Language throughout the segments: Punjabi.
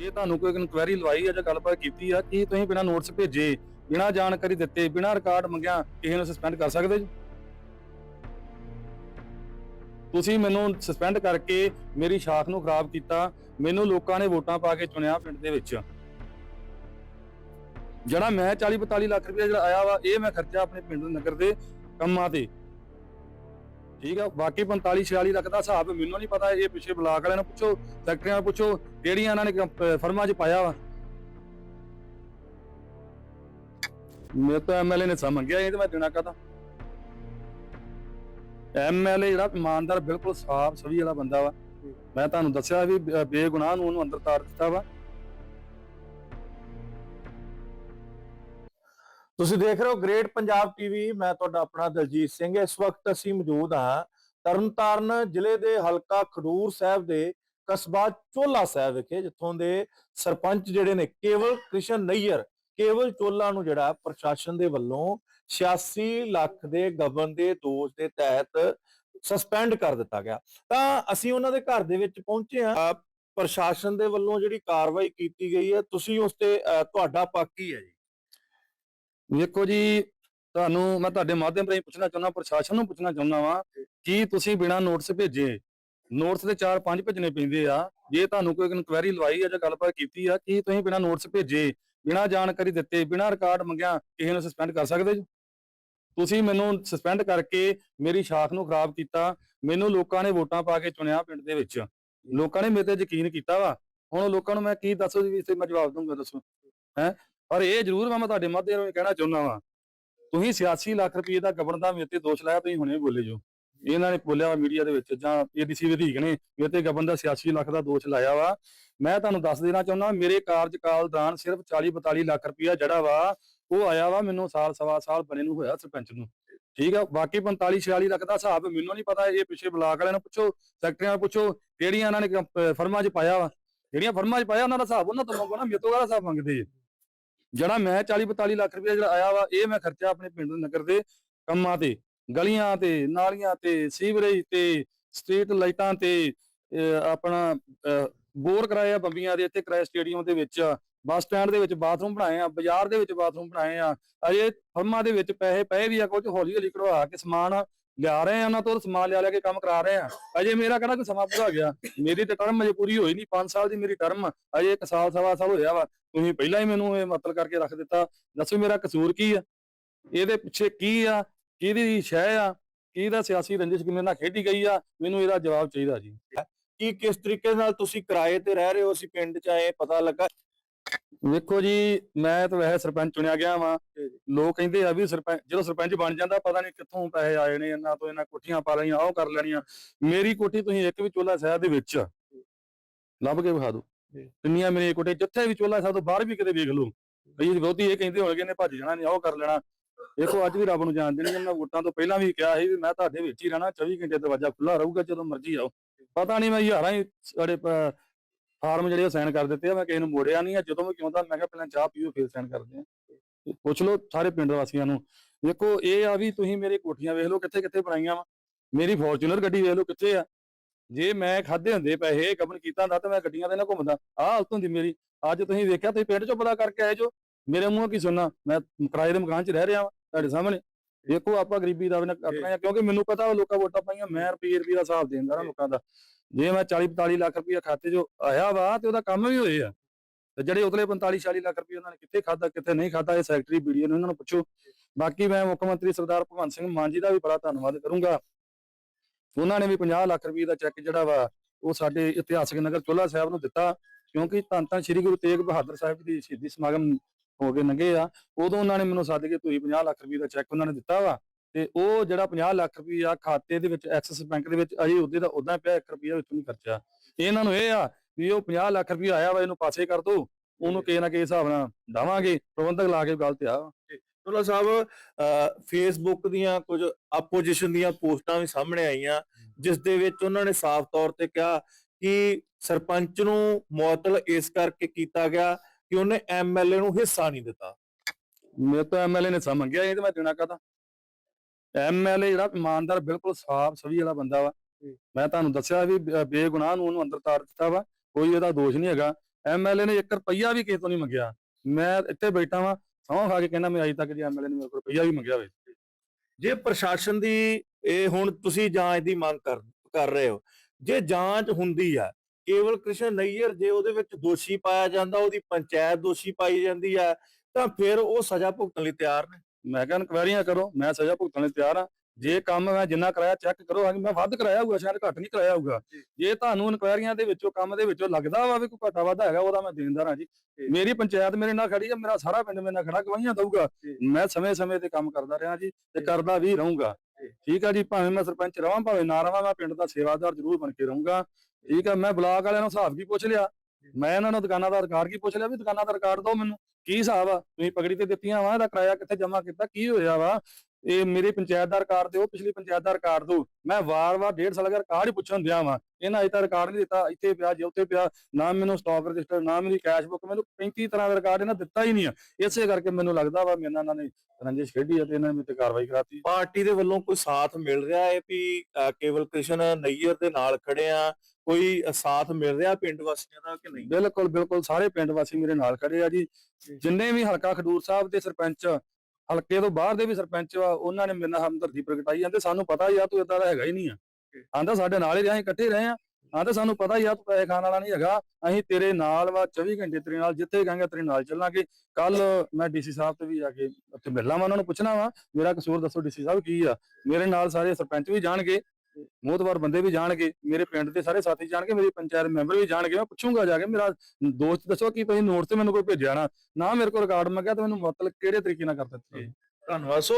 ਜੇ ਤੁਹਾਨੂੰ ਕੋਈ ਇਨਕੁਆਇਰੀ ਲਵਾਈ ਆ ਜਾਂ ਗੱਲਬਾਤ ਕੀਤੀ ਆ, ਕੀ ਤੁਸੀਂ ਬਿਨਾਂ ਨੋਟਿਸ ਭੇਜੇ, ਬਿਨਾਂ ਜਾਣਕਾਰੀ ਦਿੱਤੇ, ਬਿਨਾਂ ਰਿਕਾਰਡ ਮੰਗਿਆ, ਕਿਸੇ ਨੂੰ ਸਸਪੈਂਡ ਕਰ ਸਕਦੇ ਜੀ? ਤੁਸੀਂ ਮੈਨੂੰ ਸਸਪੈਂਡ ਕਰਕੇ ਮੇਰੀ ਸ਼ਾਖ ਨੂੰ ਖਰਾਬ ਕੀਤਾ, ਮੈਨੂੰ ਲੋਕਾਂ ਨੇ ਵੋਟਾਂ ਪਾ ਕੇ ਚੁਣਿਆ ਪਿੰਡ ਦੇ ਵਿੱਚ। ਜਿਹੜਾ ਮੈਂ 40 42 ਲੱਖ ਰੁਪਏ ਜਿਹੜਾ ਆਇਆ ਵਾ, ਇਹ ਮੈਂ ਖਰਚਾ ਆਪਣੇ ਪਿੰਡ ਨਗਰ ਦੇ ਕੰਮਾਂ ਤੇ। ਠੀਕ ਆ, ਬਾਕੀ 45 46 ਲੱਖ ਦਾ ਹਿਸਾਬ ਮੈਨੂੰ ਨਹੀਂ ਪਤਾ, ਇਹ ਪਿੱਛੇ ਬਲਾਕ ਵਾਲਿਆਂ ਨੂੰ ਪੁੱਛੋ ਸੈਕਟਰੀਆਂ ਨੂੰ ਪੁੱਛੋ, ਕਿਹੜੀਆਂ ਇਹਨਾਂ ਨੇ ਫਰਮਾਂ 'ਚ ਪਾਇਆ ਵਾ। ਮੇਰੇ ਤਾਂ ਐਮਐਲਏ ਨੇ ਸਮ ਮੰਗਿਆ, ਇਹ ਤੇ ਮੈਂ ਦੇਣਾ ਕਹਤਾ ਐਮਐਲਏ ਜਿਹੜਾ ਇਮਾਨਦਾਰ, ਬਿਲਕੁਲ ਸਾਫ਼ ਸਵੀ ਵਾਲਾ ਬੰਦਾ ਵਾ। ਮੈਂ ਤੁਹਾਨੂੰ ਦੱਸਿਆ ਵੀ ਬ- ਬੇਗੁਨਾਹ ਨੂੰ ਉਹਨੂੰ ਅੰਦਰ ਤਾਰ ਦਿੱਤਾ ਵਾ। ਤੁਸੀਂ ਦੇਖ ਰਹੇ ਹੋ ਗ੍ਰੇਟ ਪੰਜਾਬ ਟੀਵੀ ਮੈਂ ਤੁਹਾਡਾ ਆਪਣਾ ਦਲਜੀਤ ਸਿੰਘ। ਇਸ ਵਕਤ ਅਸੀਂ ਮੌਜੂਦ ਹਾਂ ਤਰਨਤਾਰਨ ਜ਼ਿਲ੍ਹੇ ਦੇ ਹਲਕਾ ਖਡੂਰ ਸਾਹਿਬ ਦੇ ਕਸਬਾ ਚੋਲਾ ਸਾਹਿਬ ਵਿਖੇ ਜਿੱਥੋਂ ਦੇ ਸਰਪੰਚ ਜਿਹੜੇ ਨੇ ਕੇਵਲ ਕ੍ਰਿਸ਼ਨ ਨਈਅਰ ਕੇਵਲ ਚੋਲਾ ਨੂੰ ਜਿਹੜਾ ਪ੍ਰਸ਼ਾਸਨ ਦੇ ਵੱਲੋਂ 86 ਲੱਖ ਦੇ ਗਬਨ ਦੇ ਦੋਸ਼ ਦੇ ਤਹਿਤ ਸਸਪੈਂਡ ਕਰ ਦਿੱਤਾ ਗਿਆ। ਤਾਂ ਅਸੀਂ ਉਹਨਾਂ ਦੇ ਘਰ ਦੇ ਵਿੱਚ ਪਹੁੰਚੇ ਹਾਂ। ਪ੍ਰਸ਼ਾਸਨ ਦੇ ਵੱਲੋਂ ਜਿਹੜੀ ਕਾਰਵਾਈ ਕੀਤੀ ਗਈ ਹੈ ਤੁਸੀਂ ਉਸ ਤੇ ਅਹ, ਤੁਹਾਡਾ ਪੱਖ ਕੀ ਹੈ ਜੀ? ਵੇਖੋ ਜੀ, ਤੁਹਾਨੂੰ ਮੈਂ ਤੁਹਾਡੇ ਮਾਧਿਅਮ ਰਾਹੀਂ ਪੁੱਛਣਾ ਚਾਹੁੰਦਾ, ਪ੍ਰਸ਼ਾਸਨ ਨੂੰ ਪੁੱਛਣਾ ਚਾਹੁੰਦਾ ਵਾਂ ਕੀ ਤੁਸੀਂ ਬਿਨਾਂ ਨੋਟਿਸ ਭੇਜੇ ਨੋਟਿਸ ਦੇ 4-5 ਭੇਜਣੇ ਪੈਂਦੇ ਆ। ਜੇ ਤੁਹਾਨੂੰ ਕੋਈ ਇਨਕੁਆਇਰੀ ਲਵਾਈ ਆ ਜਾਂ ਗੱਲਬਾਤ ਕੀਤੀ ਆ ਕੀ ਤੁਸੀਂ ਬਿਨਾਂ ਨੋਟਿਸ ਭੇਜੇ, ਬਿਨਾਂ ਜਾਣਕਾਰੀ ਦਿੱਤੇ, ਬਿਨਾਂ ਰਿਕਾਰਡ ਮੰਗਿਆ, ਕਿਸੇ ਨੂੰ ਸਸਪੈਂਡ ਕਰ ਸਕਦੇ ਜੀ? ਤੁਸੀਂ ਮੈਨੂੰ ਸਸਪੈਂਡ ਕਰਕੇ ਮੇਰੀ ਸ਼ਾਖ ਨੂੰ ਖਰਾਬ ਕੀਤਾ, ਮੈਨੂੰ ਲੋਕਾਂ ਨੇ ਵੋਟਾਂ ਪਾ ਕੇ ਚੁਣਿਆ ਪਿੰਡ ਦੇ ਵਿੱਚ। ਲੋਕਾਂ ਨੇ ਮੇਰੇ ਤੇ ਯਕੀਨ ਕੀਤਾ ਵਾ। ਹੁਣ ਲੋਕਾਂ ਨੂੰ ਮੈਂ ਕੀ ਦੱਸੋ ਜੀ ਇਸ ਇਸੇ ਮੈਂ ਜਵਾਬ ਦੂੰਗਾ ਦੱਸੋ। ਹੈ? ਪਰ ਇਹ ਜ਼ਰੂਰ ਵਾ, ਮੈਂ ਤੁਹਾਡੇ ਮਾਧਿਅਮ ਰਾਹੀਂ ਕਹਿਣਾ ਚਾਹੁੰਦਾ ਵਾਂ। ਤੁਸੀਂ 86 ਲੱਖ ਰੁਪਏ ਦਾ ਗਵਰਨ ਦਾ ਮੇਰੇ ਤੇ ਦੋਸ਼ ਲਾਇਆ, ਤੁਸੀਂ ਹੁਣੇ ਬੋਲੇ ਜੋ। ਇਹਨਾਂ ਨੇ ਬੋਲਿਆ ਵਾ ਮੀਡੀਆ ਦੇ ਵਿੱਚ, ਜਾਂ ਏਡੀਸੀ ਵਧੀਕ ਨੇ, ਮੇਰੇ ਤੇ ਗਵਰਨ ਦਾ 86 ਲੱਖ ਦਾ ਦੋਸ਼ ਲਾਇਆ ਵਾ। ਮੈਂ ਤੁਹਾਨੂੰ ਦੱਸ ਦੇਣਾ ਚਾਹੁੰਦਾ ਮੇਰੇ ਕਾਰਜਕਾਲ ਦੌਰਾਨ ਸਿਰਫ 40 42 ਲੱਖ ਰੁਪਇਆ ਜਿਹੜਾ ਵਾ, ਉਹ ਆਇਆ ਵਾ ਮੈਨੂੰ ਸਾਲ ਸਵਾ ਸਾਲ ਬਣੇ ਨੂੰ ਹੋਇਆ ਸਰਪੰਚ ਨੂੰ। ਠੀਕ ਆ, ਬਾਕੀ 45 46 ਲੱਖ ਦਾ ਹਿਸਾਬ ਮੈਨੂੰ ਨਹੀਂ ਪਤਾ, ਇਹ ਪਿੱਛੇ ਬਲਾਕ ਵਾਲਿਆਂ ਨੂੰ ਪੁੱਛੋ, ਸੈਕਟਰੀਆਂ ਨੂੰ ਪੁੱਛੋ, ਕਿਹੜੀਆਂ ਇਹਨਾਂ ਨੇ ਫਰਮਾਂ 'ਚ ਪਾਇਆ ਵਾ। ਜਿਹੜੀਆਂ ਫਰਮਾਂ 'ਚ ਪਾਇਆ, ਉਹਨਾਂ ਦਾ ਹਿਸਾਬ ਉਹਨਾਂ ਤੋਂ ਮੰਗੋ ਨਾ, ਮੇਰੇ ਤੋਂ ਹਿਸਾਬ ਮੰਗਦੇ ਜੀ? ਜਿਹੜਾ ਮੈਂ 40 42 ਲੱਖ ਰੁਪਏ ਜਿਹੜਾ ਆਇਆ ਵਾ, ਇਹ ਮੈਂ ਖਰਚਿਆ ਆਪਣੇ ਪਿੰਡ ਨਗਰ ਦੇ ਕੰਮਾਂ ਤੇ, ਗਲੀਆਂ ਤੇ, ਨਾਲੀਆਂ ਤੇ, ਸੀਵਰੇਜ ਤੇ, ਸਟਰੀਟ ਲਾਈਟਾਂ ਤੇ, ਅਹ ਆਪਣਾ, ਅਹ ਬੋਰ ਕਰਾਏ ਬੰਬੀਆਂ ਦੇ, ਇੱਥੇ ਕਰਾਏ ਸਟੇਡੀਅਮ ਦੇ ਵਿੱਚ, ਬੱਸ ਸਟੈਂਡ ਦੇ ਵਿੱਚ ਬਾਥਰੂਮ ਬਣਾਏ ਆ, ਬਾਜ਼ਾਰ ਦੇ ਵਿੱਚ ਬਾਥਰੂਮ ਬਣਾਏ ਆ, ਅਜੇ ਫਰਮਾਂ ਦੇ ਵਿੱਚ ਪੈਸੇ ਪਏ ਵੀ ਆ ਕੁਝ ਹੌਲੀ ਹੌਲੀ ਕਢਵਾ ਕੇ ਸਮਾਨ ਲਿਆ ਰਹੇ ਆ, ਉਹਨਾਂ ਤੋਂ ਸਮਾਨ ਲਿਆ ਲਿਆ ਕੇ ਕੰਮ ਕਰਾ ਰਹੇ ਆ। ਅਜੇ ਮੇਰਾ ਕਿਹੜਾ ਕੋਈ ਸਮਾਂ ਪੂਰਾ ਗਿਆ? ਮੇਰੀ ਤੇ ਟਰਮ ਅਜੇ ਪੂਰੀ ਹੋਈ ਨਹੀਂ 5 ਸਾਲ ਦੀ ਮੇਰੀ ਟਰਮ ਅਜੇ 1 ਸਾਲ, ਸਵਾ ਸਾਲ ਹੋਇਆ ਵਾ। ਤੁਸੀਂ ਪਹਿਲਾਂ ਹੀ ਮੈਨੂੰ ਇਹ ਮਤਲਬ ਕਰਕੇ ਰੱਖ ਦਿੱਤਾ। ਦੱਸੋ ਮੇਰਾ ਕਸੂਰ ਕੀ ਆ? ਇਹਦੇ ਪਿੱਛੇ ਕੀ ਆ? ਕਿਹਦੀ ਸ਼ਹਿ ਆ? ਕਿਹਦਾ ਸਿਆਸੀ ਰੰਜਿਸ਼ ਕਿਵੇਂ ਨਾਲ ਖੇਡੀ ਗਈ ਆ? ਮੈਨੂੰ ਇਹਦਾ ਜਵਾਬ ਚਾਹੀਦਾ ਜੀ। ਕੀ ਕਿਸ ਤਰੀਕੇ ਨਾਲ ਤੁਸੀਂ ਕਿਰਾਏ ਤੇ ਰਹਿ ਰਹੇ ਹੋ? ਅਸੀਂ ਪਿੰਡ ਚ ਆਏ, ਪਤਾ ਲੱਗਾ ਵੇਖੋ ਜੀ ਮੈਂ ਤਾਂ ਵੈਸੇ ਸਰਪੰਚ ਚੁਣਿਆ ਗਿਆ ਵਾਂ। ਲੋਕ ਕਹਿੰਦੇ ਆ ਵੀ ਸਰਪੰਚ ਜਦੋਂ ਸਰਪੰਚ ਬਣ ਜਾਂਦਾ ਪਤਾ ਨਹੀਂ ਕਿੱਥੋਂ ਪੈਸੇ ਆਏ ਨੇ ਇਹਨਾਂ ਤੋਂ ਇਹਨਾਂ ਕੋਠੀਆਂ ਪਾ ਲਈਆਂ ਉਹ ਕਰ ਲੈਣੀਆਂ। ਮੇਰੀ ਕੋਠੀ ਤੁਸੀਂ ਇੱਕ ਵੀ ਚੋਲਾ ਸਾਹਿਬ ਦੇ ਵਿੱਚ। ਲੱਭ ਕੇ ਵਿਖਾ ਦਿਓ। ਜੀ। ਕਿੰਨੀਆਂ ਮੇਰੀ ਕੋਠੀ ਜਿੱਥੇ ਵੀ ਚੋਲਾ ਸਾਹਿਬ ਤੋਂ ਬਾਹਰ ਵੀ ਕਿਤੇ ਵੇਖ ਲਓ। ਕਈ ਬਹੁਤੀ ਇਹ ਕਹਿੰਦੇ ਹੋਣਗੇ ਨੇ ਭੱਜ ਜਾਣਾ ਨੇ ਉਹ ਕਰ ਲੈਣਾ। ਦੇਖੋ ਅੱਜ ਵੀ ਰੱਬ ਨੂੰ ਜਾਣਦੇ ਨੇ ਮੈਂ ਵੋਟਾਂ ਤੋਂ ਪਹਿਲਾਂ ਵੀ ਕਿਹਾ ਸੀ ਵੀ ਮੈਂ ਤੁਹਾਡੇ ਵਿੱਚ ਹੀ ਰਹਿਣਾ 24 ਘੰਟੇ ਦਰਵਾਜ਼ਾ ਖੁੱਲਾ ਰਹੂਗਾ ਜਦੋਂ ਮਰਜ਼ੀ ਆਓ। ਪਤਾ ਨਹੀਂ ਮੈਂ ਹਜ਼ਾਰਾਂ ਹੀ ਸਾਡੇ ਫਾਰਮ ਜਿਹੜੇ ਸਾਈਨ ਕਰ ਦਿੱਤੇ ਆ, ਮੈਂ ਕਿਸੇ ਨੂੰ ਮੋੜਿਆ ਨਹੀਂ ਆ। ਜਦੋਂ ਮੈਂ ਕਿਉਂਦਾ ਮੈਂ ਕਿਹਾ ਪਹਿਲਾਂ ਚਾਹ ਪੀਓ, ਫਿਰ ਸਾਈਨ ਕਰਦੇ ਆ। ਤੇ ਪੁੱਛ ਲਓ ਸਾਰੇ ਪਿੰਡ ਵਾਸੀਆਂ ਨੂੰ। ਦੇਖੋ, ਇਹ ਆ ਵੀ ਤੁਸੀਂ ਮੇਰੇ ਕੋਠੀਆਂ ਵੇਖ ਲਓ ਕਿੱਥੇ ਕਿੱਥੇ ਬਣਾਈਆਂ ਵਾ। ਮੇਰੀ ਫੋਰਚੂਨਰ ਗੱਡੀ ਵੇਖ ਲਓ ਕਿੱਥੇ ਆ। ਜੇ ਮੈਂ ਖਾਦੇ ਹੁੰਦੇ ਪੈਸੇ ਕਬਨ ਕੀਤਾ ਹੁੰਦਾ ਤਾਂ ਮੈਂ ਗੱਡੀਆਂ ਤੇ ਨਾ ਘੁੰਮਦਾ। ਆਹ ਹਾਲਤ ਹੁੰਦੀ ਮੇਰੀ। ਅੱਜ ਤੁਸੀਂ ਵੇਖਿਆ, ਤੁਸੀਂ ਪਿੰਡ ਚੋਂ ਪਤਾ ਕਰਕੇ ਆਏ ਜੋ। ਮੇਰੇ ਮੂੰਹੋਂ ਕੀ ਸੁਣਨਾ? ਮੈਂ ਕਿਰਾਏ ਦੇ ਮਕਾਨ 'ਚ ਰਹਿ ਰਿਹਾ ਵਾਂ, ਤੁਹਾਡੇ ਸਾਹਮਣੇ। ਦੇਖੋ ਆਪਾਂ ਗਰੀਬੀ ਦਾ ਵੀ ਨਾ ਆਪਣਾ ਹੀ ਆ, ਕਿਉਂਕਿ ਮੈਨੂੰ ਪਤਾ ਵਾ ਲੋਕਾਂ ਵੋਟਾਂ ਪਾਈਆਂ ਮੈਂ ਰੁਪਏ ਰੁਪਏ ਦਾ ਹਿਸਾਬ ਦੇਂਦਾ ਨਾ ਲੋਕਾਂ ਦਾ। ਜੇ ਮੈਂ 40 45 ਲੱਖ ਰੁਪਏ ਖਾਤੇ 'ਚੋਂ ਆਇਆ ਵਾ ਤੇ ਉਹਦਾ ਕੰਮ ਵੀ ਹੋਏ ਆ। ਤੇ ਜਿਹੜੇ ਉਤਲੇ 45 46 ਲੱਖ ਰੁਪਏ ਉਹਨਾਂ ਨੇ ਕਿੱਥੇ ਖਾਦਾ ਕਿੱਥੇ ਨਹੀਂ ਖਾਦਾ ਇਹ ਸੈਕਟਰੀ ਵੀਡੀਓ ਨੂੰ ਉਹਨਾਂ ਨੂੰ ਪੁੱਛੋ। ਬਾਕੀ ਮੈਂ ਮੁੱਖ ਮੰਤਰੀ ਸਰਦਾਰ ਭਗਵੰਤ ਸਿੰਘ ਮਾਨ ਜੀ ਦਾ ਵੀ ਬੜਾ ਧੰਨਵਾਦ ਕਰੂੰਗਾ। ਉਹਨਾਂ ਨੇ ਵੀ 50 ਲੱਖ ਰੁਪਏ ਦਾ ਚੈੱਕ ਜਿਹੜਾ ਵਾ ਉਹ ਸਾਡੇ ਇਤਿਹਾਸਕ ਨਗਰ ਚੋਲਾ ਸਾਹਿਬ ਨੂੰ ਦਿੱਤਾ। ਕਿਉਂਕਿ ਧੰਨ ਧੰਨ ਸ੍ਰੀ ਗੁਰੂ ਤੇਗ ਬਹਾਦਰ ਸਾਹਿਬ ਦੀ ਸ਼ਹੀਦੀ ਸਮਾਗਮ ਹੋ ਕੇ ਲੰਘੇ ਆ ਉਦੋਂ ਉਹਨਾਂ ਨੇ ਮੈਨੂੰ ਸੱਦ ਕੇ ਤੁਸੀਂ 50 ਲੱਖ ਰੁਪਏ ਦਾ ਚੈੱਕ ਉਹਨਾਂ ਨੇ ਦਿੱਤਾ ਵਾ ਤੇ ਉਹ ਜਿਹੜਾ 50 ਲੱਖ ਰੁਪਏ ਆ ਖਾਤੇ ਦੇ ਵਿੱਚ ਐਕਸਿਸ ਬੈਂਕ ਦੇ ਵਿੱਚ ਅਜੇ ਉਹਦੇ ਦਾ ਉਦਾਂ ਪਿਆ 1 ਰੁਪਿਆ ਵਿੱਚੋਂ ਨਹੀਂ ਖਰਚਾ ਇਹਨਾਂ ਨੂੰ ਇਹ ਆ ਵੀ ਉਹ 50 ਲੱਖ ਰੁਪਏ ਆਇਆ ਵਾ ਇਹਨੂੰ ਪਾਸੇ ਕਰ ਦੋ ਉਹਨੂੰ ਕਿਸੇ ਨਾ ਕਿਸੇ ਹਿਸਾਬ ਨਾਲ ਦਵਾਂਗੇ ਪ੍ਰਬੰਧਕ ਲਾ ਕੇ ਗੱਲ ਤੇ ਆ। ਚੋਲਾ ਸਾਹਿਬ ਫੇਸਬੁੱਕ ਦੀਆਂ ਕੁਝ ਆਪੋਜੀਸ਼ਨ ਦੀਆਂ ਪੋਸਟਾਂ ਵੀ ਸਾਹਮਣੇ ਆਈਆਂ ਜਿਸ ਦੇ ਵਿੱਚ ਉਹਨਾਂ ਨੇ ਸਾਫ਼ ਤੌਰ ਤੇ ਕਿਹਾ ਕਿ ਸਰਪੰਚ ਨੂੰ ਮੁਅੱਤਲ ਇਸ ਕਰਕੇ ਕੀਤਾ ਗਿਆ ਕਿ ਉਹਨੇ ਐਮਐਲਏ ਨੂੰ ਹਿੱਸਾ ਨਹੀਂ ਦਿੱਤਾ। ਮੇਰੇ ਤੋਂ ਐਮਐਲਏ ਨੇ ਸਮ ਮੰਗਿਆ ਇਹ ਤੇ ਮੈਂ ਦੇਣਾ ਕਹਤਾ ਐਮਐਲਏ ਜਿਹੜਾ ਇਮਾਨਦਾਰ ਬਿਲਕੁਲ ਸਾਫ਼ ਸਵੀ ਵਾਲਾ ਬੰਦਾ ਵਾ। ਮੈਂ ਤੁਹਾਨੂੰ ਦੱਸਿਆ ਵੀ ਬੇਗੁਨਾਹ ਨੂੰ ਉਹਨੂੰ ਅੰਦਰ ਤਾਰ ਦਿੱਤਾ ਵਾ ਕੋਈ ਇਹਦਾ ਦੋਸ਼ ਨਹੀਂ ਹੈਗਾ। ਐਮਐਲਏ ਨੇ 1 ਰੁਪਈਆ ਵੀ ਕਿਸੇ ਤੋਂ ਨਹੀਂ ਮੰਗਿਆ। ਮੈਂ ਇੱਥੇ ਬੈਠਾ ਵਾਂ ਸਹੁੰ ਖਾ ਕੇ ਕਹਿੰਦਾ ਮੈਂ ਅਜੇ ਤੱਕ ਜੀ ਐਮਐਲਏ ਨੇ ਮੇਰੇ ਕੋਲ ਰੁਪਈਆ ਵੀ ਮੰਗਿਆ ਹੋਵੇ। ਜੇ ਪ੍ਰਸ਼ਾਸਨ ਦੀ ਇਹ ਹੁਣ ਤੁਸੀਂ ਜਾਂਚ ਦੀ ਮੰਗ ਕਰ ਕਰ ਰਹੇ ਹੋ ਜੇ ਜਾਂਚ ਹੁੰਦੀ ਆ ਕੇਵਲ ਕ੍ਰਿਸ਼ਨ ਨਈਅਰ ਜੇ ਉਹਦੇ ਵਿੱਚ ਦੋਸ਼ੀ ਪਾਇਆ ਜਾਂਦਾ ਉਹਦੀ ਪੰਚਾਇਤ ਦੋਸ਼ੀ ਪਾਈ ਜਾਂਦੀ ਆ ਤਾਂ ਫਿਰ ਉਹ ਸਜ਼ਾ ਭੁਗਤਣ ਲਈ ਤਿਆਰ ਨੇ। ਮੈਂ ਕਿਹਾ ਇਨਕੁਆਇਰੀਆਂ ਕਰੋ ਮੈਂ ਸਜ਼ਾ ਭੁਗਤਣ ਲਈ ਤਿਆਰ ਆ। ਜੇ ਕੰਮ ਮੈਂ ਜਿੰਨਾ ਕਰਾਇਆ ਚੈੱਕ ਕਰੋ ਹਾਂ ਮੈਂ ਵੱਧ ਕਰਾਇਆ ਹੋਊਗਾ ਸ਼ਾਇਦ ਘੱਟ ਨਹੀਂ ਕਰਾਇਆ ਹੋਊਗਾ। ਜੇ। ਤੁਹਾਨੂੰ ਇਨਕੁਆਇਰੀਆਂ ਦੇ ਵਿੱਚੋਂ ਕੰਮ ਦੇ ਵਿੱਚੋਂ ਲੱਗਦਾ ਵਾ ਵੀ ਕੋਈ ਘਾਟਾ ਵਾਧਾ ਹੈਗਾ ਉਹਦਾ ਮੈਂ ਦੇਣਦਾਰ ਹਾਂ ਜੀ। ਮੇਰੀ ਪੰਚਾਇਤ ਮੇਰੇ ਨਾਲ ਖੜੀ ਆ ਮੇਰਾ ਸਾਰਾ ਪਿੰਡ ਮੇਰੇ ਨਾਲ ਖੜਾ ਗਵਾਹੀਆਂ ਦਊਗਾ। ਮੈਂ ਸਮੇਂ-ਸਮੇਂ ਤੇ ਕੰਮ ਕਰਦਾ ਰਿਹਾ ਜੀ ਤੇ ਕਰਦਾ ਵੀ ਰਹੂੰਗਾ। ਠੀਕ ਆ ਜੀ, ਭਾਵੇਂ ਮੈਂ ਸਰਪੰਚ ਰਵਾਂ, ਭਾਵੇਂ ਨਾ ਰਵਾਂ, ਮੈਂ ਪਿੰਡ ਦਾ ਸੇਵਾਦਾਰ ਜ਼ਰੂਰ ਬਣ ਕੇ ਰਹੂੰਗਾ। ਠੀਕ ਆ, ਮੈਂ ਬਲਾਕ ਵਾਲਿਆਂ ਨੂੰ ਹਿਸਾਬ ਕੀ ਪੁੱਛ ਲਿਆ? ਮੈਂ ਇਹਨਾਂ ਨੂੰ ਦੁਕਾਨਾਂ ਦਾ ਰਿਕਾਰਡ ਕੀ ਪੁੱਛ ਲਿਆ ਵੀ ਦੁਕਾਨਾਂ ਦਾ ਰਿਕਾਰਡ ਦਿਓ ਮੈਨੂੰ? ਕੀ ਹਿਸਾਬ ਆ? ਤੁਸੀਂ ਪਗੜੀ ਤੇ ਦਿੱਤੀਆਂ ਵਾ, ਇਹਦਾ ਕਿਰਾਇਆ ਕਿੱਥੇ ਜਮ੍ਹਾਂ ਕੀਤਾ? ਕੀ ਹੋਇਆ ਵਾ? ਇਹ ਮੇਰੀ ਪੰਚਾਇਤ ਦਾ ਰਿਕਾਰਡ ਦਿਓ ਪਿਛਲੀ ਪੰਚਾਇਤ ਦਾ ਰਿਕਾਰਡ ਦਿਓ। ਮੈਂ ਵਾਰ-ਵਾਰ ਡੇਢ ਸਾਲ ਦਾ ਰਿਕਾਰਡ ਹੀ ਪੁੱਛਣ ਦਿਆ ਵਾਂ ਇਹਨਾਂ ਅਜੇ ਤੱਕ ਰਿਕਾਰਡ ਨਹੀਂ ਦਿੱਤਾ ਇੱਥੇ ਪਿਆ ਜੇ ਉੱਥੇ ਪਿਆ ਨਾ ਮੈਨੂੰ ਸਟਾਕ ਰਜਿਸਟਰ ਨਾ ਮੇਰੀ ਕੈਸ਼ ਬੁੱਕ ਮੈਨੂੰ 35 ਤਰ੍ਹਾਂ ਦਾ ਰਿਕਾਰਡ ਇਹਨਾਂ ਦਿੱਤਾ ਹੀ ਨਹੀਂ ਆ। ਇਸੇ ਕਰਕੇ ਮੈਨੂੰ ਲੱਗਦਾ ਵਾ ਮੇਰੇ ਨਾਲ ਇਹਨਾਂ ਨੇ ਰੰਜਿਸ਼ ਖੇਡੀ ਆ ਤੇ ਇਹਨਾਂ ਨੇ ਤੇ ਕਾਰਵਾਈ ਕਰਾਤੀ। ਪਾਰਟੀ ਦੇ ਵੱਲੋਂ ਕੋਈ ਸਾਥ ਮਿਲ ਰਿਹਾ ਹੈ ਵੀ ਕੇਵਲ ਕ੍ਰਿਸ਼ਨ ਨਈਅਰ ਦੇ ਨਾਲ ਖੜੇ ਆ? ਕੋਈ ਸਾਥ ਮਿਲ ਰਿਹਾ ਪਿੰਡ ਵਾਸੀਆਂ ਦਾ ਕਿ ਨਹੀਂ? ਬਿਲਕੁਲ ਬਿਲਕੁਲ ਸਾਰੇ ਪਿੰਡ ਵਾਸੀ ਮੇਰੇ ਨਾਲ ਖੜੇ ਆ ਜੀ। ਜਿੰਨੇ ਵੀ ਹਲਕਾ ਖਡੂਰ ਸਾਹਿਬ ਦੇ ਸਰਪੰਚ ਹਲਕੇ ਤੋਂ ਬਾਹਰ ਦੇ ਵੀ ਸਰਪੰਚ ਆ ਉਹਨਾਂ ਨੇ ਮੇਰੇ ਨਾਲ ਹਮਦਰਦੀ ਪ੍ਰਗਟਾਈ ਜਾਂਦੇ ਸਾਨੂੰ ਪਤਾ ਹੀ ਆ ਤੂੰ ਇਦਾਂ ਦਾ ਹੈਗਾ ਹੀ ਨਹੀਂ ਆ। ਆਂਦਾ ਸਾਡੇ ਨਾਲ ਹੀ ਰਹੇ ਅਸੀਂ ਇਕੱਠੇ ਰਹੇ ਆ। ਆਂਦਾ ਸਾਨੂੰ ਪਤਾ ਹੀ ਆ ਤੂੰ ਪੈਸੇ ਖਾਣ ਵਾਲਾ ਨਹੀਂ ਹੈਗਾ ਅਸੀਂ ਤੇਰੇ ਨਾਲ ਵਾ 24 ਘੰਟੇ ਤੇਰੇ ਨਾਲ ਜਿੱਥੇ ਕਹਾਂਗੇ ਤੇਰੇ ਨਾਲ ਚੱਲਾਂਗੇ। ਕੱਲ ਮੈਂ ਡੀਸੀ ਸਾਹਿਬ ਤੇ ਵੀ ਜਾ ਕੇ ਉੱਥੇ ਮਿਲਣਾ ਵਾ ਉਹਨਾਂ ਨੂੰ ਪੁੱਛਣਾ ਵਾ ਮੇਰਾ ਕਸੂਰ ਦੱਸੋ ਡੀਸੀ ਸਾਹਿਬ ਕੀ ਆ। ਮੇਰੇ ਨਾਲ ਸਾਰੇ ਸਰਪੰਚ ਵੀ ਜਾਣਗੇ। ਮੋਹਤਵਾਰ ਬੰਦੇ ਵੀ ਜਾਣਗੇ, ਮੇਰੇ ਪਿੰਡ ਦੇ ਸਾਰੇ ਸਾਥੀ ਜਾਣਗੇ, ਮੇਰੀ ਪੰਚਾਇਤ ਮੈਂਬਰ ਵੀ ਜਾਣਗੇ, ਮੈਂ ਪੁੱਛੂੰਗਾ ਜਾ ਕੇ, ਮੇਰਾ ਦੋਸਤ ਦੱਸੋ ਕਿ ਤੁਸੀਂ ਨੋਟ ਤੇ ਮੈਨੂੰ ਕੋਈ ਭੇਜਿਆ ਨਾ ਨਾ ਮੇਰੇ ਕੋਲ ਰਿਕਾਰਡ ਮੰਗਿਆ ਤਾਂ ਮੈਨੂੰ ਮਤਲਬ ਕਿਹੜੇ ਤਰੀਕੇ ਨਾਲ ਕਰ ਦਿੱਤਾ ਧੰਨਵਾਦ। ਸੋ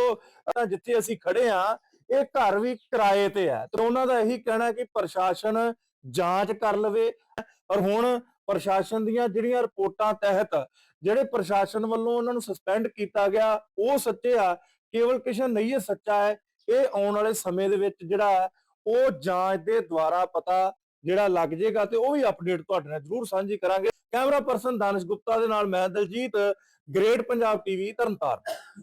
ਜਿੱਥੇ ਅਸੀਂ ਖੜੇ ਆ ਇਹ ਘਰ ਵੀ ਕਿਰਾਏ ਤੇ ਹੈ, ਤੇ ਉਹਨਾਂ ਦਾ ਇਹੀ ਕਹਿਣਾ ਕਿ ਪ੍ਰਸ਼ਾਸਨ ਜਾਂਚ ਕਰ ਲਵੇ ਔਰ ਹੁਣ ਪ੍ਰਸ਼ਾਸਨ ਦੀਆਂ ਜਿਹੜੀਆਂ ਰਿਪੋਰਟਾਂ ਤਹਿਤ, ਜਿਹੜੇ ਪ੍ਰਸ਼ਾਸਨ ਵੱਲੋਂ ਉਹਨਾਂ ਨੂੰ ਸਸਪੈਂਡ ਕੀਤਾ ਗਿਆ, ਉਹ ਸੱਚੇ ਆ, ਕੇਵਲ ਕਿਸ਼ਨ ਨਹੀਂ, ਇਹ ਸੱਚਾ ਹੈ, ਇਹ ਆਉਣ ਵਾਲੇ ਸਮੇਂ ਦੇ ਵਿੱਚ ਜਿਹੜਾ ਉਹ ਜਾਂਚ ਦੇ ਦੁਆਰਾ ਪਤਾ ਜਿਹੜਾ ਲੱਗ ਜਾਏਗਾ ਤੇ ਉਹ ਵੀ ਅਪਡੇਟ ਤੁਹਾਡੇ ਨਾਲ ਜ਼ਰੂਰ ਸਾਂਝੀ ਕਰਾਂਗੇ। ਕੈਮਰਾ ਪਰਸਨ ਦਾਨਿਸ਼ ਗੁਪਤਾ ਦੇ ਨਾਲ ਮੈਂ ਦਲਜੀਤ ਗ੍ਰੇਟ ਪੰਜਾਬ ਟੀਵੀ ਤਰਨਤਾਰਨ।